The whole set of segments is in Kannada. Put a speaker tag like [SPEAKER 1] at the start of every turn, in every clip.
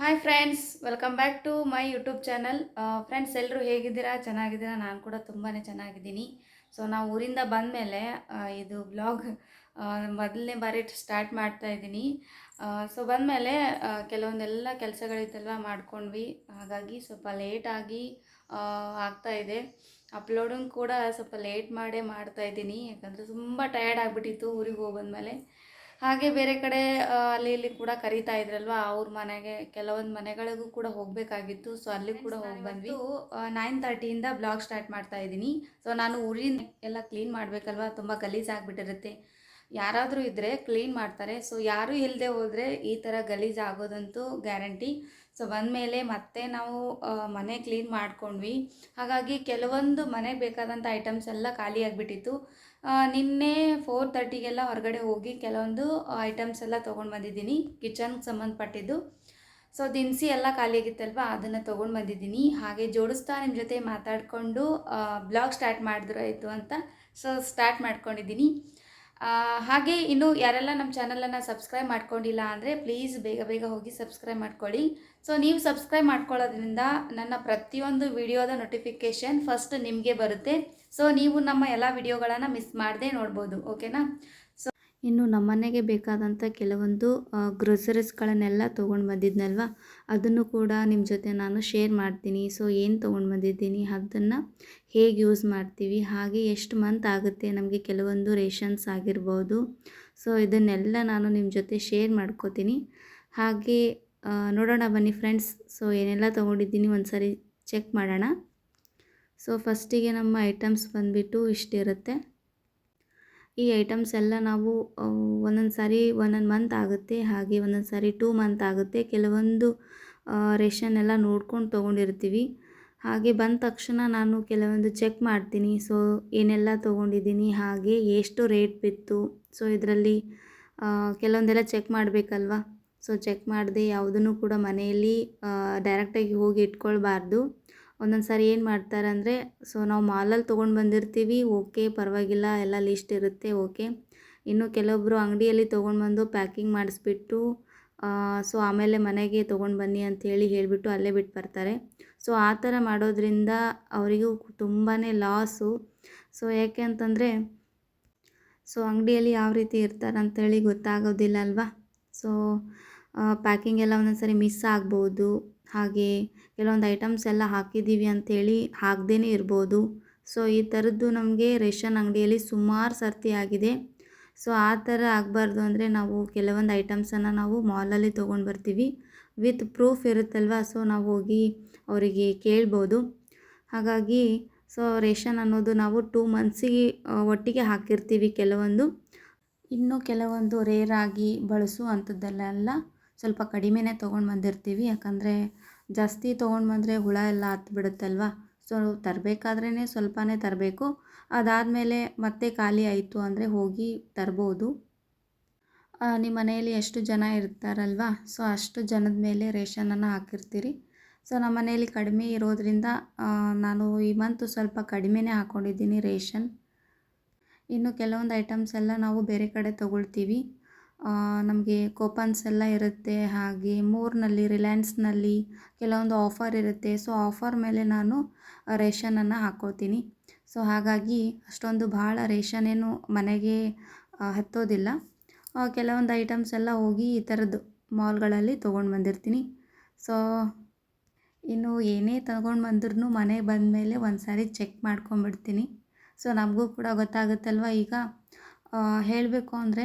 [SPEAKER 1] Hi friends welcome back to my YouTube channel friends ಎಲ್ಲರೂ ಹೇಗಿದ್ದೀರಾ? ಚೆನ್ನಾಗಿದ್ದೀರಾ? ನಾನು ಕೂಡ ತುಂಬಾ ಚೆನ್ನಾಗಿದ್ದೀನಿ. ಸೊ ನಾವು ಊರಿಂದ ಬಂದಮೇಲೆ ಇದು ಬ್ಲಾಗ್ ಮೊದಲನೇ ಬಾರಿ ಸ್ಟಾರ್ಟ್ ಮಾಡ್ತಾ ಇದ್ದೀನಿ. ಸೊ ಬಂದಮೇಲೆ ಕೆಲವೊಂದೆಲ್ಲ ಕೆಲಸಗಳಿದ್ದೆಲ್ಲ ಮಾಡ್ಕೊಂಡ್ವಿ. ಹಾಗಾಗಿ ಸ್ವಲ್ಪ ಲೇಟಾಗಿ ಆಗ್ತಾ ಇದೆ. ಅಪ್ಲೋಡಿಂಗ್ ಕೂಡ ಸ್ವಲ್ಪ ಲೇಟ್ ಮಾಡೇ ಮಾಡ್ತಾ ಇದ್ದೀನಿ. ಯಾಕಂದರೆ ತುಂಬ ಟಯರ್ಡ್ ಆಗಿಬಿಟ್ಟಿತ್ತು ಊರಿಗೆ ಹೋಗಿ ಬಂದಮೇಲೆ. ಹಾಗೆ ಬೇರೆ ಕಡೆ ಅಲ್ಲಿ ಇಲ್ಲಿ ಕೂಡ ಕರೀತಾ ಇದ್ರಲ್ವಾ ಅವ್ರ ಮನೆಗೆ ಕೆಲವೊಂದು ಮನೆಗಳಿಗೂ ಕೂಡ ಹೋಗಬೇಕಾಗಿತ್ತು. ಸೊ ಅಲ್ಲಿ ಕೂಡ ಹೋಗಿ ಬಂದ್ವಿ ನೈನ್ ತರ್ಟಿಯಿಂದ ಬ್ಲಾಗ್ ಸ್ಟಾರ್ಟ್ ಮಾಡ್ತಾ ಇದ್ದೀನಿ. ಸೊ ನಾನು ಊರಿನ ಎಲ್ಲ ಕ್ಲೀನ್ ಮಾಡಬೇಕಲ್ವಾ? ತುಂಬ ಗಲೀಜಾಗ್ಬಿಟ್ಟಿರುತ್ತೆ ಯಾರಾದರೂ ಇದ್ದರೆ ಕ್ಲೀನ್ ಮಾಡ್ತಾರೆ. ಸೊ ಯಾರೂ ಇಲ್ಲದೆ ಹೋದರೆ ಈ ಥರ ಗಲೀಜು ಆಗೋದಂತೂ ಗ್ಯಾರಂಟಿ ಸೊ ಬಂದಮೇಲೆ ಮತ್ತೆ ನಾವು ಮನೆ ಕ್ಲೀನ್ ಮಾಡ್ಕೊಂಡ್ವಿ. ಹಾಗಾಗಿ ಕೆಲವೊಂದು ಮನೆಗೆ ಬೇಕಾದಂಥ ಐಟಮ್ಸ್ ಎಲ್ಲ ಖಾಲಿ ಆಗಿಬಿಟ್ಟಿತ್ತು. ಆ, ನಿನ್ನೆ ಫೋರ್ ತರ್ಟಿಗೆಲ್ಲ ಹೊರಗಡೆ ಹೋಗಿ ಕೆಲವೊಂದು ಐಟಮ್ಸ್ ಎಲ್ಲ ತೊಗೊಂಡು ಬಂದಿದ್ದೀನಿ. ಕಿಚನ್ಗೆ ಸಂಬಂಧಪಟ್ಟಿದ್ದು. ಸೊ ದಿನಸಿ ಎಲ್ಲ ಖಾಲಿಯಾಗಿತ್ತಲ್ವ? ಅದನ್ನು ತೊಗೊಂಡು ಬಂದಿದ್ದೀನಿ. ಹಾಗೆ ಜೋಡಿಸ್ತಾ ನಿಮ್ಮ ಜೊತೆ ಮಾತಾಡಿಕೊಂಡು ಬ್ಲಾಗ್ ಸ್ಟಾರ್ಟ್ ಮಾಡಿದ್ರಾಯ್ತು ಅಂತ. ಸೊ ಸ್ಟಾರ್ಟ್ ಮಾಡ್ಕೊಂಡಿದ್ದೀನಿ. ಹಾಗೆ ಇನ್ನು ಯಾರೆಲ್ಲ ನಮ್ಮ ಚಾನಲನ್ನು ಸಬ್ಸ್ಕ್ರೈಬ್ ಮಾಡ್ಕೊಂಡಿಲ್ಲ ಅಂದರೆ ಪ್ಲೀಸ್ ಬೇಗ ಬೇಗ ಹೋಗಿ ಸಬ್ಸ್ಕ್ರೈಬ್ ಮಾಡ್ಕೊಳ್ಳಿ. ಸೊ, ನೀವು ಸಬ್ಸ್ಕ್ರೈಬ್ ಮಾಡ್ಕೊಳ್ಳೋದ್ರಿಂದ ನನ್ನ ಪ್ರತಿಯೊಂದು ವಿಡಿಯೋದ ನೋಟಿಫಿಕೇಷನ್ ಫಸ್ಟ್ ನಿಮಗೆ ಬರುತ್ತೆ. ಸೊ, ನೀವು ನಮ್ಮ ಎಲ್ಲ ವಿಡಿಯೋಗಳನ್ನು ಮಿಸ್ ಮಾಡದೆ ನೋಡ್ಬೋದು. ಓಕೆನಾ ಇನ್ನು ನಮ್ಮನೆಗೆ ಬೇಕಾದಂಥ ಕೆಲವೊಂದು ಗ್ರೋಸರೀಸ್ಗಳನ್ನೆಲ್ಲ ತೊಗೊಂಡು ಬಂದಿದ್ನಲ್ವ? ಅದನ್ನು ಕೂಡ ನಿಮ್ಮ ಜೊತೆ ನಾನು ಶೇರ್ ಮಾಡ್ತೀನಿ. ಸೊ ಏನು ತೊಗೊಂಡು ಬಂದಿದ್ದೀನಿ? ಅದನ್ನು ಹೇಗೆ ಯೂಸ್ ಮಾಡ್ತೀವಿ? ಹಾಗೆ ಎಷ್ಟು ಮಂತ್ ಆಗುತ್ತೆ? ನಮಗೆ ಕೆಲವೊಂದು ರೇಷನ್ಸ್ ಆಗಿರ್ಬೋದು. ಸೊ ಇದನ್ನೆಲ್ಲ ನಾನು ನಿಮ್ಮ ಜೊತೆ ಶೇರ್ ಮಾಡ್ಕೋತೀನಿ. ಹಾಗೆ ನೋಡೋಣ ಬನ್ನಿ ಫ್ರೆಂಡ್ಸ್ ಸೊ ಏನೆಲ್ಲ ತೊಗೊಂಡಿದ್ದೀನಿ ಒಂದು ಚೆಕ್ ಮಾಡೋಣ. ಸೊ ಫಸ್ಟಿಗೆ ನಮ್ಮ ಐಟಮ್ಸ್ ಬಂದುಬಿಟ್ಟು ಇಷ್ಟಿರುತ್ತೆ. ಈ ಐಟಮ್ಸ್ ಎಲ್ಲ ನಾವು ಒಂದೊಂದು ಸಾರಿ, ಒಂದೊಂದು ಮಂತ್ ಆಗುತ್ತೆ. ಹಾಗೆ ಒಂದೊಂದು ಸಾರಿ ಟೂ ಮಂತ್ ಆಗುತ್ತೆ. ಕೆಲವೊಂದು ರೇಷನ್ ಎಲ್ಲ ನೋಡ್ಕೊಂಡು ತೊಗೊಂಡಿರ್ತೀವಿ. ಹಾಗೆ ಬಂದ ತಕ್ಷಣ ನಾನು ಕೆಲವೊಂದು ಚೆಕ್ ಮಾಡ್ತೀನಿ. ಸೊ ಏನೆಲ್ಲ ತೊಗೊಂಡಿದ್ದೀನಿ, ಹಾಗೆ ಎಷ್ಟು ರೇಟ್ ಬಿತ್ತು. ಸೊ ಇದರಲ್ಲಿ ಕೆಲವೊಂದೆಲ್ಲ ಚೆಕ್ ಮಾಡಬೇಕಲ್ವ? ಸೊ ಚೆಕ್ ಮಾಡಿದೆ ಯಾವುದನ್ನು ಕೂಡ ಮನೆಯಲ್ಲಿ ಡೈರೆಕ್ಟಾಗಿ ಹೋಗಿ ಇಟ್ಕೊಳ್ಬಾರ್ದು. ಒಂದೊಂದು ಸಾರಿ ಏನು ಮಾಡ್ತಾರೆ ಅಂದರೆ ಸೊ ನಾವು ಮಾಲಲ್ಲಿ ತೊಗೊಂಡು ಬಂದಿರ್ತೀವಿ, ಓಕೆ, ಪರವಾಗಿಲ್ಲ, ಎಲ್ಲ ಲಿಸ್ಟ್ ಇರುತ್ತೆ, ಓಕೆ. ಇನ್ನು ಕೆಲವೊಬ್ಬರು ಅಂಗಡಿಯಲ್ಲಿ ತೊಗೊಂಡು ಬಂದು ಪ್ಯಾಕಿಂಗ್ ಮಾಡಿಸ್ಬಿಟ್ಟು ಸೊ ಆಮೇಲೆ ಮನೆಗೆ ತೊಗೊಂಡು ಬನ್ನಿ ಅಂಥೇಳಿ ಹೇಳಿಬಿಟ್ಟು ಅಲ್ಲೇ ಬಿಟ್ಟು ಬರ್ತಾರೆ. ಸೊ ಆ ಥರ ಮಾಡೋದ್ರಿಂದ ಅವರಿಗೂ ತುಂಬಾ ಲಾಸು ಸೊ ಯಾಕೆ ಅಂತಂದರೆ, ಸೊ ಅಂಗಡಿಯಲ್ಲಿ ಯಾವ ರೀತಿ ಇರ್ತಾರೆ ಅಂಥೇಳಿ ಗೊತ್ತಾಗೋದಿಲ್ಲ ಅಲ್ವಾ? ಸೊ ಪ್ಯಾಕಿಂಗ್ ಎಲ್ಲ ಒಂದೊಂದು ಸರಿ ಮಿಸ್ ಆಗ್ಬೋದು. ಹಾಗೆ ಕೆಲವೊಂದು ಐಟಮ್ಸ್ ಎಲ್ಲ ಹಾಕಿದ್ದೀವಿ ಅಂಥೇಳಿ ಹಾಕ್ದೇ ಇರ್ಬೋದು. ಸೊ ಈ ಥರದ್ದು ನಮಗೆ ರೇಷನ್ ಅಂಗಡಿಯಲ್ಲಿ ಸುಮಾರು ಸರ್ತಿ ಆಗಿದೆ. ಸೊ ಆ ಥರ ಆಗಬಾರ್ದು ಅಂದರೆ ನಾವು ಕೆಲವೊಂದು ಐಟಮ್ಸನ್ನು ನಾವು ಮಾಲಲ್ಲಿ ತೊಗೊಂಡು ಬರ್ತೀವಿ. ವಿತ್ ಪ್ರೂಫ್ ಇರುತ್ತಲ್ವ? ಸೊ ನಾವು ಹೋಗಿ ಅವರಿಗೆ ಕೇಳ್ಬೋದು. ಹಾಗಾಗಿ ಸೊ ರೇಷನ್ ಅನ್ನೋದು ನಾವು ಟೂ ಮಂತ್ಸಿಗೆ ಒಟ್ಟಿಗೆ ಹಾಕಿರ್ತೀವಿ ಕೆಲವೊಂದು. ಇನ್ನು ಕೆಲವೊಂದು ರೇರಾಗಿ ಬಳಸುವಂಥದ್ದಲ್ಲೆಲ್ಲ ಸ್ವಲ್ಪ ಕಡಿಮೆನೇ ತೊಗೊಂಡು ಬಂದಿರ್ತೀವಿ. ಯಾಕಂದರೆ ಜಾಸ್ತಿ ತೊಗೊಂಡು ಬಂದರೆ ಹುಳ ಎಲ್ಲ ಹತ್ತು ಬಿಡುತ್ತಲ್ವ ಸೊ ತರಬೇಕಾದ್ರೇ ಸ್ವಲ್ಪನೇ ತರಬೇಕು. ಅದಾದಮೇಲೆ ಮತ್ತೆ ಖಾಲಿ ಆಯಿತು ಅಂದರೆ ಹೋಗಿ ತರ್ಬೋದು. ನಿಮ್ಮ ಮನೆಯಲ್ಲಿ ಎಷ್ಟು ಜನ ಇರ್ತಾರಲ್ವ? ಸೊ ಅಷ್ಟು ಜನದ ಮೇಲೆ ರೇಷನನ್ನು ಹಾಕಿರ್ತೀರಿ. ಸೊ ನಮ್ಮ ಮನೆಯಲ್ಲಿ ಕಡಿಮೆ ಇರೋದರಿಂದ ನಾನು ಈ ಮಂತು ಸ್ವಲ್ಪ ಕಡಿಮೆನೇ ಹಾಕ್ಕೊಂಡಿದ್ದೀನಿ ರೇಷನ್. ಇನ್ನು ಕೆಲವೊಂದು ಐಟಮ್ಸ್ ಎಲ್ಲ ನಾವು ಬೇರೆ ಕಡೆ ತೊಗೊಳ್ತೀವಿ. ನಮಗೆ ಕೂಪನ್ಸ್ ಎಲ್ಲ ಇರುತ್ತೆ. ಹಾಗೆ ಮೂರ್ನಲ್ಲಿ ರಿಲಯನ್ಸ್ನಲ್ಲಿ ಕೆಲವೊಂದು ಆಫರ್ ಇರುತ್ತೆ. ಸೊ ಆಫರ್ ಮೇಲೆ ನಾನು ರೇಷನನ್ನು ಹಾಕ್ಕೋತೀನಿ ಸೊ ಹಾಗಾಗಿ ಅಷ್ಟೊಂದು ಭಾಳ ರೇಷನ್ ಏನು ಮನೆಗೆ ಹತ್ತೋದಿಲ್ಲ. ಕೆಲವೊಂದು ಐಟಮ್ಸ್ ಎಲ್ಲ ಹೋಗಿ ಈ ಥರದ್ದು ಮಾಲ್ಗಳಲ್ಲಿ ತೊಗೊಂಡು ಬಂದಿರ್ತೀನಿ. ಸೊ ಇನ್ನು ಏನೇ ತಗೊಂಡು ಬಂದ್ರೂ ಮನೆಗೆ ಬಂದಮೇಲೆ ಒಂದು ಸಾರಿ ಚೆಕ್ ಮಾಡ್ಕೊಂಬಿಡ್ತೀನಿ ಸೊ ನಮಗೂ ಕೂಡ ಗೊತ್ತಾಗುತ್ತಲ್ವ ಈಗ? ಹೇಳಬೇಕು ಅಂದರೆ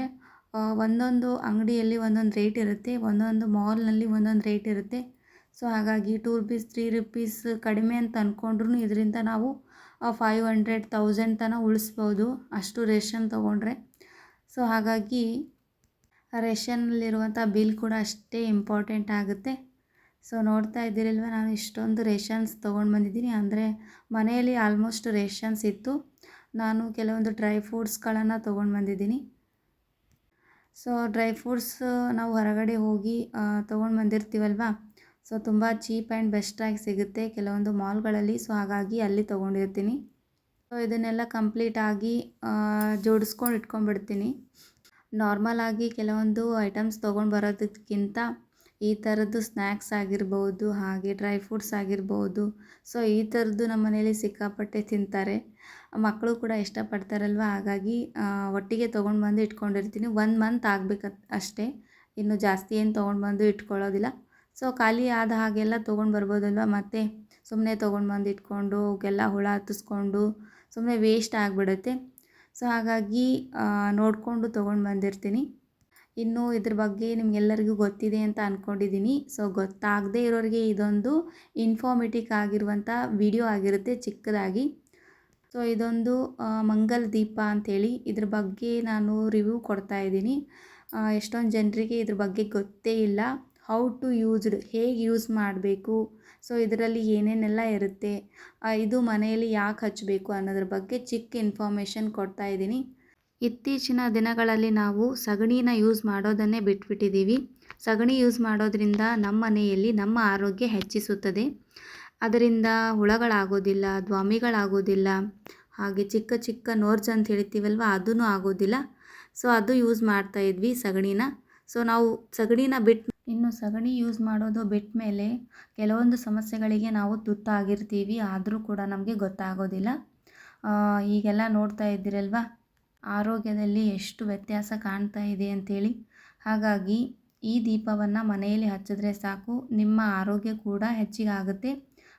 [SPEAKER 1] ಒಂದೊಂದು ಅಂಗಡಿಯಲ್ಲಿ ಒಂದೊಂದು ರೇಟ್ ಇರುತ್ತೆ, ಒಂದೊಂದು ಮಾಲ್ನಲ್ಲಿ ಒಂದೊಂದು ರೇಟ್ ಇರುತ್ತೆ. ಸೊ ಹಾಗಾಗಿ ಟೂ ರುಪೀಸ್ ತ್ರೀ ರುಪೀಸ್ ಕಡಿಮೆ ಅಂತ ಅಂದ್ಕೊಂಡ್ರು ಇದರಿಂದ ನಾವು ಫೈವ್ ಹಂಡ್ರೆಡ್ ತೌಸಂಡ್ ತನಕ ಉಳಿಸ್ಬೋದು ಅಷ್ಟು ರೇಷನ್ ತೊಗೊಂಡ್ರೆ. ಸೊ ಹಾಗಾಗಿ ರೇಷನ್ನಲ್ಲಿರುವಂಥ ಬಿಲ್ ಕೂಡ ಅಷ್ಟೇ ಇಂಪಾರ್ಟೆಂಟ್ ಆಗುತ್ತೆ. ಸೊ ನೋಡ್ತಾ ಇದ್ದೀರಲ್ವ, ನಾನು ಇಷ್ಟೊಂದು ರೇಷನ್ಸ್ ತೊಗೊಂಡು ಬಂದಿದ್ದೀನಿ. ಅಂದರೆ, ಮನೆಯಲ್ಲಿ ಆಲ್ಮೋಸ್ಟ್ ರೇಷನ್ಸ್ ಇತ್ತು. ನಾನು ಕೆಲವೊಂದು ಡ್ರೈ ಫ್ರೂಟ್ಸ್ಗಳನ್ನು ತೊಗೊಂಡು ಬಂದಿದ್ದೀನಿ. ಸೊ ಡ್ರೈ ಫ್ರೂಟ್ಸ್ ನಾವು ಹೊರಗಡೆ ಹೋಗಿ ತೊಗೊಂಡು ಬಂದಿರ್ತೀವಲ್ವಾ? ಸೊ ತುಂಬ ಚೀಪ್ ಆ್ಯಂಡ್ ಬೆಸ್ಟಾಗಿ ಸಿಗುತ್ತೆ ಕೆಲವೊಂದು ಮಾಲ್ಗಳಲ್ಲಿ ಸೊ ಹಾಗಾಗಿ ಅಲ್ಲಿ ತೊಗೊಂಡಿರ್ತೀನಿ. ಸೊ ಇದನ್ನೆಲ್ಲ ಕಂಪ್ಲೀಟಾಗಿ ಜೋಡಿಸ್ಕೊಂಡು ಇಟ್ಕೊಂಡ್ಬಿಡ್ತೀನಿ. ನಾರ್ಮಲ್ ಆಗಿ ಕೆಲವೊಂದು ಐಟಮ್ಸ್ ತೊಗೊಂಡು ಬರೋದಕ್ಕಿಂತ ಈ ಥರದ್ದು ಸ್ನ್ಯಾಕ್ಸ್ ಆಗಿರ್ಬೋದು, ಹಾಗೆ ಡ್ರೈ ಫ್ರೂಟ್ಸ್ ಆಗಿರ್ಬೋದು. ಸೊ ಈ ಥರದ್ದು ನಮ್ಮ ಮನೇಲಿ ಸಿಕ್ಕಾಪಟ್ಟೆ ತಿಂತಾರೆ. ಮಕ್ಕಳು ಕೂಡ ಇಷ್ಟಪಡ್ತಾರಲ್ವ? ಹಾಗಾಗಿ ಒಟ್ಟಿಗೆ ತೊಗೊಂಡು ಬಂದು ಇಟ್ಕೊಂಡಿರ್ತೀನಿ. ಒನ್ ಮಂತ್ ಆಗಬೇಕು ಅಷ್ಟೇ. ಇನ್ನು ಜಾಸ್ತಿ ಏನು ತೊಗೊಂಡು ಬಂದು ಇಟ್ಕೊಳ್ಳೋದಿಲ್ಲ. ಸೊ ಖಾಲಿ ಆದ ಹಾಗೆಲ್ಲ ತೊಗೊಂಡು ಬರ್ಬೋದಲ್ವ? ಮತ್ತೆ ಸುಮ್ಮನೆ ತೊಗೊಂಡು ಬಂದು ಇಟ್ಕೊಂಡು ಅವಕ್ಕೆಲ್ಲ ಹುಳ ಹತ್ತಿಸ್ಕೊಂಡು ಸುಮ್ಮನೆ ವೇಸ್ಟ್ ಆಗಿಬಿಡುತ್ತೆ. ಸೊ ಹಾಗಾಗಿ ನೋಡಿಕೊಂಡು ತೊಗೊಂಡು ಬಂದಿರ್ತೀನಿ. ಇನ್ನು ಇದ್ರ ಬಗ್ಗೆ ನಿಮಗೆಲ್ಲರಿಗೂ ಗೊತ್ತಿದೆ ಅಂತ ಅಂದ್ಕೊಂಡಿದ್ದೀನಿ ಸೊ ಗೊತ್ತಾಗದೇ ಇರೋರಿಗೆ ಇದೊಂದು ಇನ್ಫಾರ್ಮೇಟಿಕ್ ಆಗಿರುವಂಥ ವಿಡಿಯೋ ಆಗಿರುತ್ತೆ ಚಿಕ್ಕದಾಗಿ. ಸೊ, ಇದೊಂದು ಮಂಗಲ್ ದೀಪ ಅಂಥೇಳಿ ಇದ್ರ ಬಗ್ಗೆ ನಾನು ರಿವ್ಯೂ ಕೊಡ್ತಾ ಇದ್ದೀನಿ. ಎಷ್ಟೊಂದು ಜನರಿಗೆ ಇದ್ರ ಬಗ್ಗೆ ಗೊತ್ತೇ ಇಲ್ಲ. ಹೌ ಟು ಯೂಸ್ಡ್ ಹೇಗೆ ಯೂಸ್ ಮಾಡಬೇಕು? ಸೊ ಇದರಲ್ಲಿ ಏನೇನೆಲ್ಲ ಇರುತ್ತೆ? ಇದು ಮನೆಯಲ್ಲಿ ಯಾಕೆ ಹಚ್ಚಬೇಕು ಅನ್ನೋದ್ರ ಬಗ್ಗೆ ಚಿಕ್ಕ ಇನ್ಫಾರ್ಮೇಷನ್ ಕೊಡ್ತಾ ಇದ್ದೀನಿ. ಇತ್ತೀಚಿನ ದಿನಗಳಲ್ಲಿ ನಾವು ಸಗಣಿನ ಯೂಸ್ ಮಾಡೋದನ್ನೇ ಬಿಟ್ಬಿಟ್ಟಿದ್ದೀವಿ. ಸಗಣಿ ಯೂಸ್ ಮಾಡೋದ್ರಿಂದ ನಮ್ಮ ಮನೆಯಲ್ಲಿ ನಮ್ಮ ಆರೋಗ್ಯ ಹೆಚ್ಚಿಸುತ್ತದೆ. ಅದರಿಂದ ಹುಳಗಳಾಗೋದಿಲ್ಲ, ದ್ವಾಮಿಗಳಾಗೋದಿಲ್ಲ, ಹಾಗೆ ಚಿಕ್ಕ ಚಿಕ್ಕ ನೋರ್ಜ್ ಅಂತ ಹೇಳ್ತೀವಲ್ವ ಅದೂ ಆಗೋದಿಲ್ಲ. ಸೊ ಅದು ಯೂಸ್ ಮಾಡ್ತಾ ಇದ್ವಿ ಸಗಣಿನ. ಸೊ ನಾವು ಸಗಣಿನ ಬಿಟ್ಟು ಇನ್ನು ಸಗಣಿ ಯೂಸ್ ಮಾಡೋದು ಬಿಟ್ಟ ಮೇಲೆ ಕೆಲವೊಂದು ಸಮಸ್ಯೆಗಳಿಗೆ ನಾವು ತುತ್ತಾಗಿರ್ತೀವಿ, ಆದರೂ ಕೂಡ ನಮಗೆ ಗೊತ್ತಾಗೋದಿಲ್ಲ. ಈಗೆಲ್ಲ ನೋಡ್ತಾ ಇದ್ದೀರಲ್ವ, ಆರೋಗ್ಯದಲ್ಲಿ ಎಷ್ಟು ವ್ಯತ್ಯಾಸ ಕಾಣ್ತಾ ಇದೆ ಅಂಥೇಳಿ ಹಾಗಾಗಿ ಈ ದೀಪವನ್ನು ಮನೆಯಲ್ಲಿ ಹಚ್ಚಿದ್ರೆ ಸಾಕು, ನಿಮ್ಮ ಆರೋಗ್ಯ ಕೂಡ ಹೆಚ್ಚಿಗಾಗುತ್ತೆ.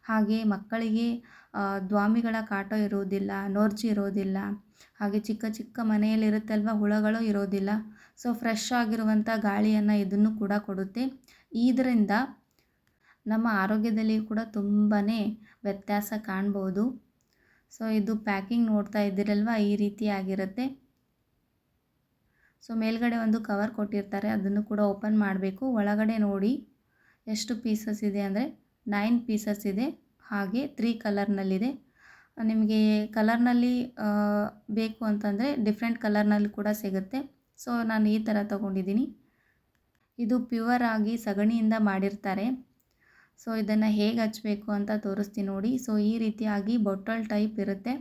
[SPEAKER 1] ಹಾಗೆ ಮಕ್ಕಳಿಗೆ ದ್ವಾಮಿಗಳ ಕಾಟ ಇರೋದಿಲ್ಲ ನೋರ್ಜಿ ಇರೋದಿಲ್ಲ ಹಾಗೆ ಚಿಕ್ಕ ಚಿಕ್ಕ ಮನೆಯಲ್ಲಿರುತ್ತಲ್ವ, ಹುಳಗಳು ಇರೋದಿಲ್ಲ ಸೊ ಫ್ರೆಶ್ ಆಗಿರುವಂಥ ಗಾಳಿಯನ್ನು ಇದನ್ನು ಕೂಡ ಕೊಡುತ್ತೆ. ಇದರಿಂದ ನಮ್ಮ ಆರೋಗ್ಯದಲ್ಲಿ ಕೂಡ ತುಂಬಾ ವ್ಯತ್ಯಾಸ ಕಾಣ್ಬೋದು. ಸೊ ಇದು ಪ್ಯಾಕಿಂಗ್ ನೋಡ್ತಾ ಇದ್ದೀರಲ್ವ, ಈ ರೀತಿ ಆಗಿರುತ್ತೆ. ಸೊ ಮೇಲ್ಗಡೆ ಒಂದು ಕವರ್ ಕೊಟ್ಟಿರ್ತಾರೆ, ಅದನ್ನು ಕೂಡ ಓಪನ್ ಮಾಡಬೇಕು. ಒಳಗಡೆ ನೋಡಿ, ಎಷ್ಟು ಪೀಸಸ್ ಇದೆ ಅಂದರೆ ನೈನ್ ಪೀಸಸ್ ಇದೆ, ಹಾಗೆ ತ್ರೀ ಕಲರ್ನಲ್ಲಿದೆ. ನಿಮಗೆ ಕಲರ್ನಲ್ಲಿ ಬೇಕು ಅಂತಂದರೆ ಡಿಫ್ರೆಂಟ್ ಕಲರ್ನಲ್ಲಿ ಕೂಡ ಸಿಗುತ್ತೆ. ಸೊ, ನಾನು ಈ ಥರ ತೊಗೊಂಡಿದ್ದೀನಿ. ಇದು ಪ್ಯೂವರ್ ಆಗಿ ಸಗಣಿಯಿಂದ ಮಾಡಿರ್ತಾರೆ. ಸೊ, ಇದನ್ನು ಹೇಗೆ ಹಚ್ಚಬೇಕು ಅಂತ ತೋರಿಸ್ತೀನಿ ನೋಡಿ. ಸೊ, ಈ ರೀತಿಯಾಗಿ ಬೊಟ್ಟಲ್ ಟೈಪ್ ಇರುತ್ತೆ.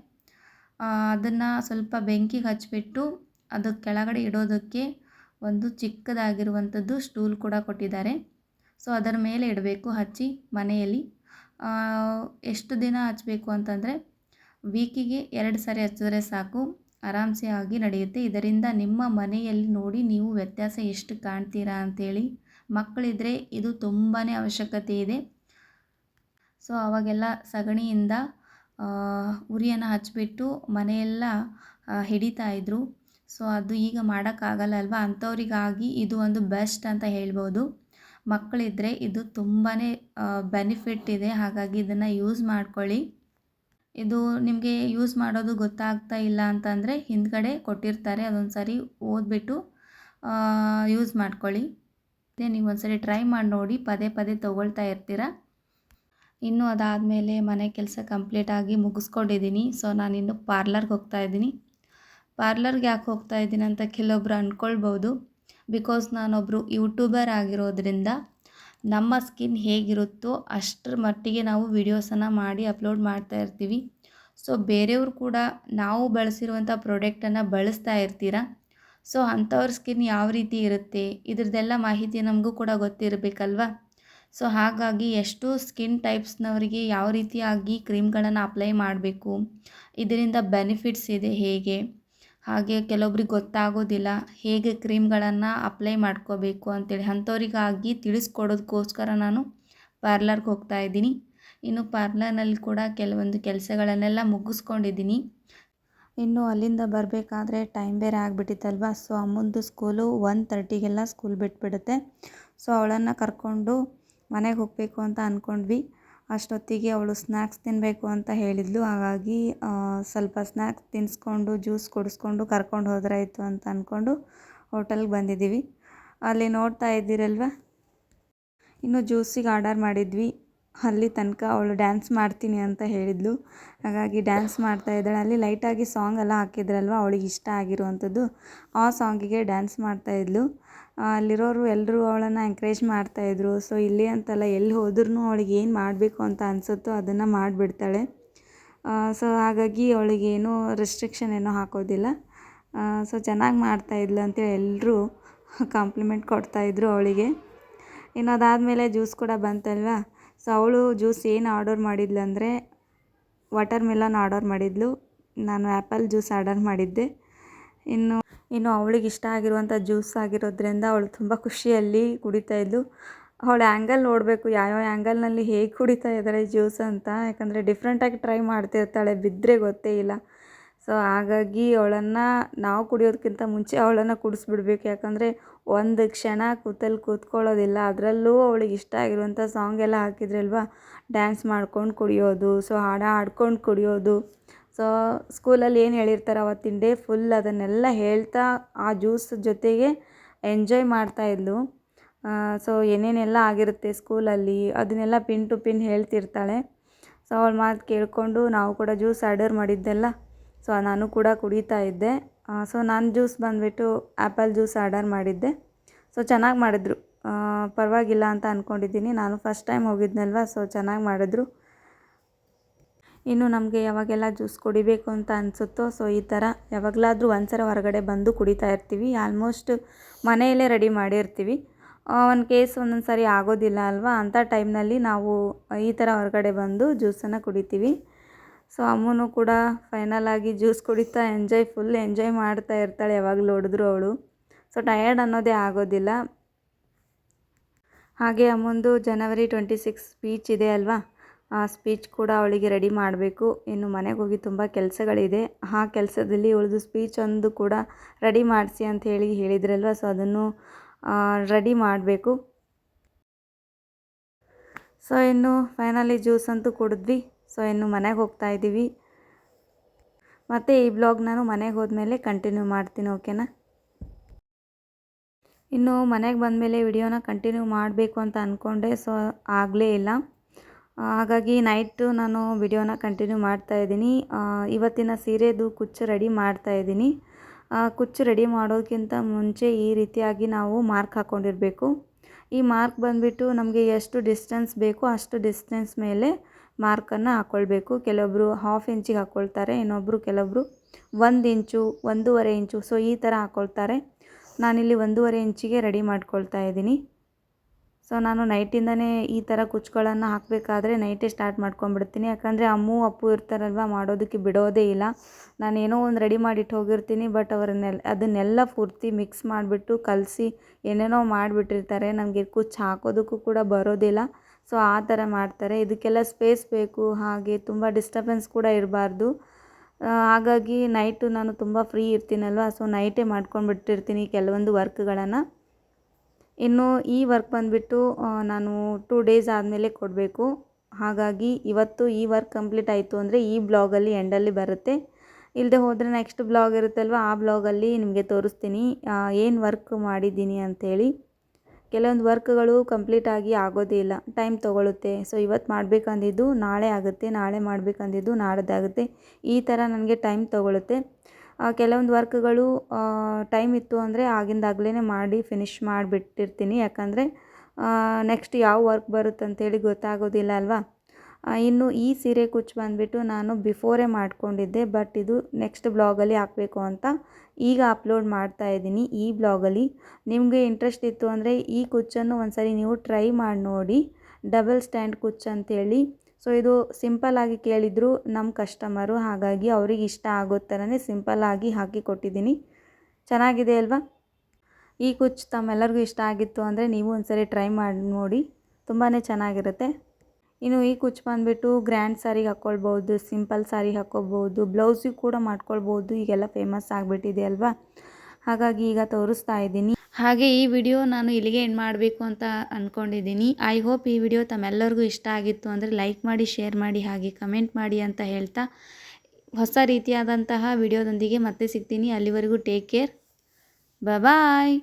[SPEAKER 1] ಅದನ್ನು ಸ್ವಲ್ಪ ಬೆಂಕಿಗೆ ಹಚ್ಚಿಬಿಟ್ಟು ಅದು ಕೆಳಗಡೆ ಇಡೋದಕ್ಕೆ ಒಂದು ಚಿಕ್ಕದಾಗಿರುವಂಥದ್ದು ಸ್ಟೂಲ್ ಕೂಡ ಕೊಟ್ಟಿದ್ದಾರೆ. ಸೊ ಅದರ ಮೇಲೆ ಇಡಬೇಕು ಹಚ್ಚಿ ಮನೆಯಲ್ಲಿ. ಎಷ್ಟು ದಿನ ಹಚ್ಚಬೇಕು ಅಂತಂದರೆ ವೀಕಿಗೆ ಎರಡು ಸಾರಿ ಹಚ್ಚಿದ್ರೆ ಸಾಕು, ಆರಾಮ್ಸೆ ಆಗಿ ನಡೆಯುತ್ತೆ. ಇದರಿಂದ ನಿಮ್ಮ ಮನೆಯಲ್ಲಿ ನೋಡಿ ನೀವು ವ್ಯತ್ಯಾಸ ಎಷ್ಟು ಕಾಣ್ತೀರಾ ಅಂಥೇಳಿ ಮಕ್ಕಳಿದ್ರೆ ಇದು ತುಂಬಾ ಅವಶ್ಯಕತೆ ಇದೆ. ಸೊ ಅವಾಗೆಲ್ಲ ಸಗಣಿಯಿಂದ ಉರಿಯನ್ನು ಹಚ್ಚಿಬಿಟ್ಟು ಮನೆಯೆಲ್ಲ ಹಿಡಿತಾ ಇದ್ರು. ಸೊ ಅದು ಈಗ ಮಾಡೋಕ್ಕಾಗಲ್ಲ ಅಲ್ವಾ? ಅಂಥವ್ರಿಗಾಗಿ ಇದು ಒಂದು ಬೆಸ್ಟ್ ಅಂತ ಹೇಳ್ಬೋದು. ಮಕ್ಕಳಿದ್ರೆ ಇದು ತುಂಬಾ ಬೆನಿಫಿಟ್ ಇದೆ. ಹಾಗಾಗಿ ಇದನ್ನು ಯೂಸ್ ಮಾಡ್ಕೊಳ್ಳಿ. ಇದು ನಿಮಗೆ ಯೂಸ್ ಮಾಡೋದು ಗೊತ್ತಾಗ್ತಾ ಇಲ್ಲ ಅಂತಂದರೆ ಹಿಂದ್ಗಡೆ ಕೊಟ್ಟಿರ್ತಾರೆ. ಅದೊಂದು ಸಾರಿ ಓದ್ಬಿಟ್ಟು ಯೂಸ್ ಮಾಡ್ಕೊಳ್ಳಿ. ಮತ್ತು ನೀವು ಒಂದ್ಸರಿ ಟ್ರೈ ಮಾಡಿ ನೋಡಿ, ಪದೇ ಪದೇ ತೊಗೊಳ್ತಾ ಇರ್ತೀರ? ಇನ್ನು ಅದಾದಮೇಲೆ ಮನೆ ಕೆಲಸ ಕಂಪ್ಲೀಟಾಗಿ ಮುಗಿಸ್ಕೊಂಡಿದ್ದೀನಿ. ಸೊ ನಾನಿನ್ನು ಪಾರ್ಲರ್ಗೆ ಹೋಗ್ತಾ ಇದ್ದೀನಿ. ಪಾರ್ಲರ್ಗೆ ಯಾಕೆ ಹೋಗ್ತಾ ಇದ್ದೀನಿ ಅಂತ ಕೆಲವೊಬ್ರು ಅಂದ್ಕೊಳ್ಬೋದು ಬಿಕಾಸ್ ನಾನೊಬ್ಬರು ಯೂಟ್ಯೂಬರ್ ಆಗಿರೋದ್ರಿಂದ ನಮ್ಮ ಸ್ಕಿನ್ ಹೇಗಿರುತ್ತೋ ಅಷ್ಟರ ಮಟ್ಟಿಗೆ ನಾವು ವಿಡಿಯೋಸನ್ನು ಮಾಡಿ ಅಪ್ಲೋಡ್ ಮಾಡ್ತಾ ಇರ್ತೀವಿ. ಸೊ ಬೇರೆಯವರು ಕೂಡ ನಾವು ಬಳಸಿರುವಂಥ ಪ್ರಾಡಕ್ಟನ್ನು ಬಳಸ್ತಾ ಇರ್ತೀರ? ಸೊ ಅಂಥವ್ರ ಸ್ಕಿನ್ ಯಾವ ರೀತಿ ಇರುತ್ತೆ? ಇದ್ರದ್ದೆಲ್ಲ ಮಾಹಿತಿ ನಮಗೂ ಕೂಡ ಗೊತ್ತಿರಬೇಕಲ್ವಾ? ಸೊ ಹಾಗಾಗಿ ಎಷ್ಟು ಸ್ಕಿನ್ ಟೈಪ್ಸ್ನವರಿಗೆ ಯಾವ ರೀತಿಯಾಗಿ ಕ್ರೀಮ್ಗಳನ್ನು ಅಪ್ಲೈ ಮಾಡಬೇಕು? ಇದರಿಂದ ಬೆನಿಫಿಟ್ಸ್ ಇದೆ ಹೇಗೆ? ಹಾಗೆ ಕೆಲವೊಬ್ರಿಗೆ ಗೊತ್ತಾಗೋದಿಲ್ಲ, ಹೇಗೆ ಕ್ರೀಮ್ಗಳನ್ನು ಅಪ್ಲೈ ಮಾಡ್ಕೋಬೇಕು ಅಂತೇಳಿ. ಅಂಥವ್ರಿಗಾಗಿ ತಿಳಿಸ್ಕೊಡೋದಕ್ಕೋಸ್ಕರ ನಾನು ಪಾರ್ಲರ್ಗೆ ಹೋಗ್ತಾ ಇದ್ದೀನಿ. ಇನ್ನು ಪಾರ್ಲರ್ನಲ್ಲಿ ಕೂಡ ಕೆಲವೊಂದು ಕೆಲಸಗಳನ್ನೆಲ್ಲ ಮುಗಿಸ್ಕೊಂಡಿದ್ದೀನಿ. ಇನ್ನು ಅಲ್ಲಿಂದ ಬರಬೇಕಾದ್ರೆ ಟೈಮ್ ಬೇರೆ ಆಗಿಬಿಟ್ಟಿತ್ತಲ್ವ? ಸೊ, ಅಮ್ಮಂದು ಸ್ಕೂಲು ಒನ್ ತರ್ಟಿಗೆಲ್ಲ ಸ್ಕೂಲ್ ಬಿಟ್ಬಿಡುತ್ತೆ. ಸೊ, ಅವಳನ್ನು ಕರ್ಕೊಂಡು ಮನೆಗೆ ಹೋಗಬೇಕು ಅಂತ ಅಂದ್ಕೊಂಡ್ವಿ ಅಷ್ಟೊತ್ತಿಗೆ ಅವಳು ಸ್ನ್ಯಾಕ್ಸ್ ತಿನ್ನಬೇಕು ಅಂತ ಹೇಳಿದ್ಲು. ಹಾಗಾಗಿ ಸ್ವಲ್ಪ ಸ್ನ್ಯಾಕ್ಸ್ ತಿನ್ನಿಸ್ಕೊಂಡು ಜ್ಯೂಸ್ ಕುಡಿಸ್ಕೊಂಡು ಕರ್ಕೊಂಡು ಹೋದ್ರಾಯಿತು ಅಂತ ಅಂದ್ಕೊಂಡು ಹೋಟೆಲ್ಗೆ ಬಂದಿದ್ದೀವಿ. ಅಲ್ಲಿ ನೋಡ್ತಾ ಇದ್ದೀರಲ್ವ? ಇನ್ನು ಜ್ಯೂಸಿಗೆ ಆರ್ಡರ್ ಮಾಡಿದ್ವಿ. ಅಲ್ಲಿ ತನಕ ಅವಳು ಡ್ಯಾನ್ಸ್ ಮಾಡ್ತೀನಿ ಅಂತ ಹೇಳಿದ್ಲು. ಹಾಗಾಗಿ ಡ್ಯಾನ್ಸ್ ಮಾಡ್ತಾ ಇದ್ದಾಳೆ. ಅಲ್ಲಿ ಲೈಟಾಗಿ ಸಾಂಗ್ ಎಲ್ಲ ಹಾಕಿದ್ರಲ್ವ? ಅವಳಿಗೆ ಇಷ್ಟ ಆಗಿರುವಂಥದ್ದು. ಆ ಸಾಂಗಿಗೆ ಡ್ಯಾನ್ಸ್ ಮಾಡ್ತಾ ಇದ್ಲು. ಅಲ್ಲಿರೋರು ಎಲ್ಲರೂ ಅವಳನ್ನು ಎಂಕರೇಜ್ ಮಾಡ್ತಾಯಿದ್ರು ಸೊ ಇಲ್ಲಿ ಅಂತಲ್ಲ ಎಲ್ಲಿ ಹೋದ್ರೂ ಅವಳಿಗೆ ಏನು ಮಾಡಬೇಕು ಅಂತ ಅನಿಸುತ್ತೋ ಅದನ್ನು ಮಾಡಿಬಿಡ್ತಾಳೆ. ಸೊ ಹಾಗಾಗಿ ಅವಳಿಗೇನೂ ರೆಸ್ಟ್ರಿಕ್ಷನ್ ಏನೂ ಹಾಕೋದಿಲ್ಲ. ಸೊ ಚೆನ್ನಾಗಿ ಮಾಡ್ತಾಯಿದ್ಲು ಅಂತೇಳಿ ಎಲ್ಲರೂ ಕಾಂಪ್ಲಿಮೆಂಟ್ ಕೊಡ್ತಾಯಿದ್ರು ಅವಳಿಗೆ. ಇನ್ನು ಅದಾದಮೇಲೆ ಜ್ಯೂಸ್ ಕೂಡ ಬಂತಲ್ವಾ? ಸೊ ಅವಳು ಜ್ಯೂಸ್ ಏನು ಆರ್ಡರ್ ಮಾಡಿದ್ಲು ಅಂದರೆ ವಾಟರ್ ಮೆಲನ್ ಆರ್ಡರ್ ಮಾಡಿದ್ಲು. ನಾನು ಆ್ಯಪಲ್ ಜ್ಯೂಸ್ ಆರ್ಡರ್ ಮಾಡಿದ್ದೆ. ಇನ್ನು ಇನ್ನು ಅವಳಿಗೆ ಇಷ್ಟ ಆಗಿರುವಂಥ ಜ್ಯೂಸ್ ಆಗಿರೋದ್ರಿಂದ ಅವಳು ತುಂಬ ಖುಷಿಯಲ್ಲಿ ಕುಡಿತಾ ಇದ್ಲು. ಅವಳ ಆ್ಯಂಗಲ್ ನೋಡಬೇಕು, ಯಾವ್ಯಾವ ಆ್ಯಂಗಲ್ನಲ್ಲಿ ಹೇಗೆ ಕುಡಿತಾ ಇದ್ದಾರೆ ಜ್ಯೂಸ್ ಅಂತ. ಯಾಕಂದರೆ ಡಿಫ್ರೆಂಟಾಗಿ ಟ್ರೈ ಮಾಡ್ತಿರ್ತಾಳೆ, ಬಿದ್ದರೆ ಗೊತ್ತೇ ಇಲ್ಲ. ಸೊ ಹಾಗಾಗಿ ಅವಳನ್ನು ನಾವು ಕುಡಿಯೋದಕ್ಕಿಂತ ಮುಂಚೆ ಅವಳನ್ನು ಕುಡಿಸ್ಬಿಡ್ಬೇಕು. ಯಾಕಂದರೆ ಒಂದು ಕ್ಷಣ ಕೂತಲ್ಲಿ ಕೂತ್ಕೊಳ್ಳೋದಿಲ್ಲ. ಅದರಲ್ಲೂ ಅವಳಿಗೆ ಇಷ್ಟ ಆಗಿರುವಂಥ ಸಾಂಗ್ ಎಲ್ಲ ಹಾಕಿದ್ರಲ್ವಾ? ಡ್ಯಾನ್ಸ್ ಮಾಡ್ಕೊಂಡು ಕುಡಿಯೋದು, ಸೊ ಹಾಡು ಹಾಡ್ಕೊಂಡು ಕುಡಿಯೋದು. ಸೊ ಸ್ಕೂಲಲ್ಲಿ ಏನು ಹೇಳಿರ್ತಾರೆ ಅವತ್ತಿನ ಡೇ ಫುಲ್ ಅದನ್ನೆಲ್ಲ ಹೇಳ್ತಾ ಆ ಜ್ಯೂಸ್ ಜೊತೆಗೆ ಎಂಜಾಯ್ ಮಾಡ್ತಾ ಇದ್ಲು. ಸೊ ಏನೇನೆಲ್ಲ ಆಗಿರುತ್ತೆ ಸ್ಕೂಲಲ್ಲಿ ಅದನ್ನೆಲ್ಲ ಪಿನ್ ಟು ಪಿನ್ ಹೇಳ್ತಿರ್ತಾಳೆ. ಸೊ ಅವಳ ಮಾತು ಕೇಳಿಕೊಂಡು ನಾವು ಕೂಡ ಜ್ಯೂಸ್ ಆರ್ಡರ್ ಮಾಡಿದ್ದೆಲ್ಲ ಸೊ ನಾನು ಕೂಡ ಕುಡಿತಾ ಇದ್ದೆ. ಸೊ ನಾನು ಜ್ಯೂಸ್ ಬಂದುಬಿಟ್ಟು ಆ್ಯಪಲ್ ಜ್ಯೂಸ್ ಆರ್ಡರ್ ಮಾಡಿದ್ದೆ. ಸೊ ಚೆನ್ನಾಗಿ ಮಾಡಿದ್ರು. ಪರವಾಗಿಲ್ಲ ಅಂತ ಅಂದ್ಕೊಂಡಿದ್ದೀನಿ ನಾನು ಫಸ್ಟ್ ಟೈಮ್ ಹೋಗಿದ್ನಲ್ವ, ಸೊ ಚೆನ್ನಾಗಿ ಮಾಡಿದ್ರು. ಇನ್ನು ನಮಗೆ ಯಾವಾಗೆಲ್ಲ ಜ್ಯೂಸ್ ಕುಡಿಬೇಕು ಅಂತ ಅನಿಸುತ್ತೋ, ಸೊ ಈ ಥರ ಯಾವಾಗಲಾದರೂ ಒಂದು ಸಲ ಹೊರಗಡೆ ಬಂದು ಕುಡಿತಾ ಇರ್ತೀವಿ. ಆಲ್ಮೋಸ್ಟ್ ಮನೆಯಲ್ಲೇ ರೆಡಿ ಮಾಡಿರ್ತೀವಿ. ಒಂದು ಕೇಸ್ ಒಂದೊಂದು ಸಾರಿ ಆಗೋದಿಲ್ಲ ಅಲ್ವಾ? ಅಂಥ ಟೈಮ್ನಲ್ಲಿ ನಾವು ಈ ಥರ ಹೊರಗಡೆ ಬಂದು ಜ್ಯೂಸನ್ನು ಕುಡಿತೀವಿ. ಸೊ ಅಮ್ಮನೂ ಕೂಡ ಫೈನಲ್ ಆಗಿ ಜ್ಯೂಸ್ ಕುಡಿತಾ ಎಂಜಾಯ್ ಫುಲ್ ಎಂಜಾಯ್ ಮಾಡ್ತಾ ಇರ್ತಾಳೆ ಯಾವಾಗಲೂ ಹೊಡೆದ್ರು ಅವಳು. ಸೊ ಟಯರ್ಡ್ ಅನ್ನೋದೇ ಆಗೋದಿಲ್ಲ. ಹಾಗೆ ಅಮ್ಮಂದು ಜನವರಿ ಟ್ವೆಂಟಿ ಸಿಕ್ಸ್ ಸ್ಪೀಚ್ ಇದೆ ಅಲ್ವಾ? ಆ ಸ್ಪೀಚ್ ಕೂಡ ಅವಳಿಗೆ ರೆಡಿ ಮಾಡಬೇಕು. ಇನ್ನು ಮನೆಗೆ ಹೋಗಿ ತುಂಬ ಕೆಲಸಗಳಿದೆ. ಆ ಕೆಲಸದಲ್ಲಿ ಉಳಿದು ಸ್ಪೀಚ್ ಒಂದು ಕೂಡ ರೆಡಿ ಮಾಡಿಸಿ ಅಂತ ಹೇಳಿ ಹೇಳಿದ್ರಲ್ವ? ಸೊ ಅದನ್ನು ರೆಡಿ ಮಾಡಬೇಕು. ಸೊ ಇನ್ನು ಫೈನಲಿ ಜ್ಯೂಸ್ ಅಂತೂ ಕುಡಿದ್ವಿ. ಸೊ, ಇನ್ನು ಮನೆಗೆ ಹೋಗ್ತಾ ಇದ್ದೀವಿ ಮತ್ತು ಈ ಬ್ಲಾಗ್ ನಾನು ಮನೆಗೆ ಹೋದ್ಮೇಲೆ ಕಂಟಿನ್ಯೂ ಮಾಡ್ತೀನಿ, ಓಕೆನಾ? ಇನ್ನು ಮನೆಗೆ ಬಂದಮೇಲೆ ವಿಡಿಯೋನ ಕಂಟಿನ್ಯೂ ಮಾಡಬೇಕು ಅಂತ ಅಂದ್ಕೊಂಡೆ ಸೊ, ಆಗಲೇ ಇಲ್ಲ. ಹಾಗಾಗಿ ನೈಟು ನಾನು ವಿಡಿಯೋನ ಕಂಟಿನ್ಯೂ ಮಾಡ್ತಾ ಇದ್ದೀನಿ. ಇವತ್ತಿನ ಸೀರೆದು ಕುಚ್ಚು ರೆಡಿ ಮಾಡ್ತಾ ಇದ್ದೀನಿ. ಕುಚ್ಚು ರೆಡಿ ಮಾಡೋದಕ್ಕಿಂತ ಮುಂಚೆ ಈ ರೀತಿಯಾಗಿ ನಾವು ಮಾರ್ಕ್ ಹಾಕ್ಕೊಂಡಿರಬೇಕು ಈ ಮಾರ್ಕ್ ಬಂದುಬಿಟ್ಟು ನಮಗೆ ಎಷ್ಟು ಡಿಸ್ಟೆನ್ಸ್ ಬೇಕೋ ಅಷ್ಟು ಡಿಸ್ಟೆನ್ಸ್ ಮೇಲೆ ಮಾರ್ಕನ್ನು ಹಾಕ್ಕೊಳ್ಬೇಕು ಕೆಲವೊಬ್ಬರು ಹಾಫ್ ಇಂಚಿಗೆ ಹಾಕ್ಕೊಳ್ತಾರೆ ಇನ್ನೊಬ್ಬರು ಕೆಲವೊಬ್ಬರು ಒಂದು ಇಂಚು, ಒಂದೂವರೆ ಇಂಚು ಸೊ ಈ ಥರ ಹಾಕ್ಕೊಳ್ತಾರೆ ನಾನಿಲ್ಲಿ ಒಂದೂವರೆ ಇಂಚಿಗೆ ರೆಡಿ ಮಾಡ್ಕೊಳ್ತಾ ಇದ್ದೀನಿ. ಸೊ ನಾನು ನೈಟಿಂದನೇ ಈ ಥರ ಕುಚ್ಚುಗಳನ್ನು ಹಾಕಬೇಕಾದ್ರೆ ನೈಟೇ ಸ್ಟಾರ್ಟ್ ಮಾಡ್ಕೊಂಡ್ಬಿಡ್ತೀನಿ. ಯಾಕಂದರೆ ಅಮ್ಮು, ಅಪ್ಪು ಇರ್ತಾರಲ್ವ, ಮಾಡೋದಕ್ಕೆ ಬಿಡೋದೇ ಇಲ್ಲ. ನಾನು ಏನೋ ಒಂದು ರೆಡಿ ಮಾಡಿಟ್ಟು ಹೋಗಿರ್ತೀನಿ ಬಟ್ ಅವರನ್ನೆಲ್ಲ ಅದನ್ನೆಲ್ಲ ಪೂರ್ತಿ ಮಿಕ್ಸ್ ಮಾಡಿಬಿಟ್ಟು ಕಲಸಿ, ಏನೇನೋ ಮಾಡಿಬಿಟ್ಟಿರ್ತಾರೆ. ನಮಗೆ ಕುಚ್ಚು ಹಾಕೋದಕ್ಕೂ ಕೂಡ ಬರೋದಿಲ್ಲ. ಸೊ ಆ ಥರ ಮಾಡ್ತಾರೆ. ಇದಕ್ಕೆಲ್ಲ ಸ್ಪೇಸ್ ಬೇಕು, ಹಾಗೆ ತುಂಬ ಡಿಸ್ಟರ್ಬೆನ್ಸ್ ಕೂಡ ಇರಬಾರ್ದು. ಹಾಗಾಗಿ ನೈಟು ನಾನು ತುಂಬ ಫ್ರೀ ಇರ್ತೀನಲ್ವ? ಸೊ ನೈಟೇ ಮಾಡ್ಕೊಂಡ್ಬಿಟ್ಟಿರ್ತೀನಿ ಕೆಲವೊಂದು ವರ್ಕ್ಗಳನ್ನು ಇನ್ನು ಈ ವರ್ಕ್ ಬಂದುಬಿಟ್ಟು ನಾನು ಟೂ ಡೇಸ್ ಆದಮೇಲೆ ಕೊಡಬೇಕು. ಹಾಗಾಗಿ ಇವತ್ತು ಈ ವರ್ಕ್ ಕಂಪ್ಲೀಟ್ ಆಯಿತು ಅಂದರೆ ಈ ಬ್ಲಾಗಲ್ಲಿ ಎಂಡಲ್ಲಿ ಬರುತ್ತೆ. ಇಲ್ಲದೆ ಹೋದರೆ ನೆಕ್ಸ್ಟ್ ಬ್ಲಾಗ್ ಇರುತ್ತಲ್ವ? ಆ ಬ್ಲಾಗಲ್ಲಿ ನಿಮಗೆ ತೋರಿಸ್ತೀನಿ ಏನು ವರ್ಕ್ ಮಾಡಿದ್ದೀನಿ ಅಂಥೇಳಿ ಕೆಲವೊಂದು ವರ್ಕ್ಗಳು ಕಂಪ್ಲೀಟ್ ಆಗಿ ಆಗೋದೇ ಇಲ್ಲ. ಟೈಮ್ ತೊಗೊಳುತ್ತೆ. ಸೊ, ಇವತ್ತು ಮಾಡಬೇಕಂದಿದ್ದು ನಾಳೆ ಆಗುತ್ತೆ, ನಾಳೆ ಮಾಡಬೇಕಂದಿದ್ದು ನಾಡ್ದಾಗುತ್ತೆ ಈ ಥರ ನನಗೆ ಟೈಮ್ ತೊಗೊಳುತ್ತೆ. ಕೆಲವೊಂದು ವರ್ಕ್ಗಳು ಟೈಮ್ ಇತ್ತು ಅಂದರೆ ಆಗಿಂದಾಗಲೇ ಮಾಡಿ ಫಿನಿಶ್ ಮಾಡಿಬಿಟ್ಟಿರ್ತೀನಿ. ಯಾಕಂದರೆ ನೆಕ್ಸ್ಟ್ ಯಾವ ವರ್ಕ್ ಬರುತ್ತೆ ಅಂತೇಳಿ ಗೊತ್ತಾಗೋದಿಲ್ಲ ಅಲ್ವಾ? ಇನ್ನು ಈ ಸೀರೆ ಕುಚ್ಚು ಬಂದುಬಿಟ್ಟು ನಾನು ಬಿಫೋರೇ ಮಾಡಿಕೊಂಡಿದ್ದೆ, ಬಟ್ ಇದು ನೆಕ್ಸ್ಟ್ ಬ್ಲಾಗಲ್ಲಿ ಹಾಕಬೇಕು ಅಂತ ಈಗ ಅಪ್ಲೋಡ್ ಮಾಡ್ತಾ ಇದ್ದೀನಿ ಈ ಬ್ಲಾಗಲ್ಲಿ. ನಿಮಗೆ ಇಂಟ್ರೆಸ್ಟ್ ಇತ್ತು ಅಂದರೆ ಈ ಕುಚ್ಚನ್ನು ಒಂದ್ಸರಿ ನೀವು ಟ್ರೈ ಮಾಡಿ ನೋಡಿ, ಡಬಲ್ ಸ್ಟ್ಯಾಂಡ್ ಕುಚ್ಚು ಅಂತೇಳಿ. ಸೊ, ಇದು ಸಿಂಪಲ್ಲಾಗಿ ಕೇಳಿದರು ನಮ್ಮ ಕಸ್ಟಮರು, ಹಾಗಾಗಿ ಅವ್ರಿಗೆ ಇಷ್ಟ ಆಗೋ ಥರನೇ ಸಿಂಪಲ್ಲಾಗಿ ಹಾಕಿ ಕೊಟ್ಟಿದ್ದೀನಿ. ಚೆನ್ನಾಗಿದೆ ಅಲ್ವಾ? ಈ ಕುಚ್ಚು ತಮ್ಮೆಲ್ಲರಿಗೂ ಇಷ್ಟ ಆಗಿತ್ತು ಅಂದರೆ ನೀವು ಒಂದ್ಸರಿ ಟ್ರೈ ಮಾಡಿ ನೋಡಿ ತುಂಬಾ ಚೆನ್ನಾಗಿರುತ್ತೆ. ಇನ್ನು ಈ ಕುಚ್ ಬಂದುಬಿಟ್ಟು ಗ್ರ್ಯಾಂಡ್ ಸಾರಿಗೆ ಹಾಕ್ಕೊಳ್ಬೋದು, ಸಿಂಪಲ್ ಸ್ಯಾರಿ ಹಾಕ್ಕೊಬೋದು ಬ್ಲೌಸಿಗೆ ಕೂಡ ಮಾಡ್ಕೊಳ್ಬೋದು, ಈಗೆಲ್ಲ ಫೇಮಸ್ ಆಗಿಬಿಟ್ಟಿದೆ ಅಲ್ವಾ? ಹಾಗಾಗಿ ಈಗ ತೋರಿಸ್ತಾ ಇದ್ದೀನಿ. ಹಾಗೆ ಈ ವಿಡಿಯೋ ನಾನು ಇಲ್ಲಿಗೆ ಏನು ಮಾಡಬೇಕು ಅಂತ ಅಂದ್ಕೊಂಡಿದ್ದೀನಿ ಐ ಹೋಪ್ ಈ ವಿಡಿಯೋ ತಮ್ಮೆಲ್ಲರಿಗೂ ಇಷ್ಟ ಆಗಿತ್ತು ಅಂದರೆ ಲೈಕ್ ಮಾಡಿ ಶೇರ್ ಮಾಡಿ, ಹಾಗೆ ಕಮೆಂಟ್ ಮಾಡಿ ಅಂತ ಹೇಳ್ತಾ ಹೊಸ ರೀತಿಯಾದಂತಹ ವಿಡಿಯೋದೊಂದಿಗೆ ಮತ್ತೆ ಸಿಗ್ತೀನಿ. ಅಲ್ಲಿವರೆಗೂ ಟೇಕ್ ಕೇರ್ ಬಾಯ್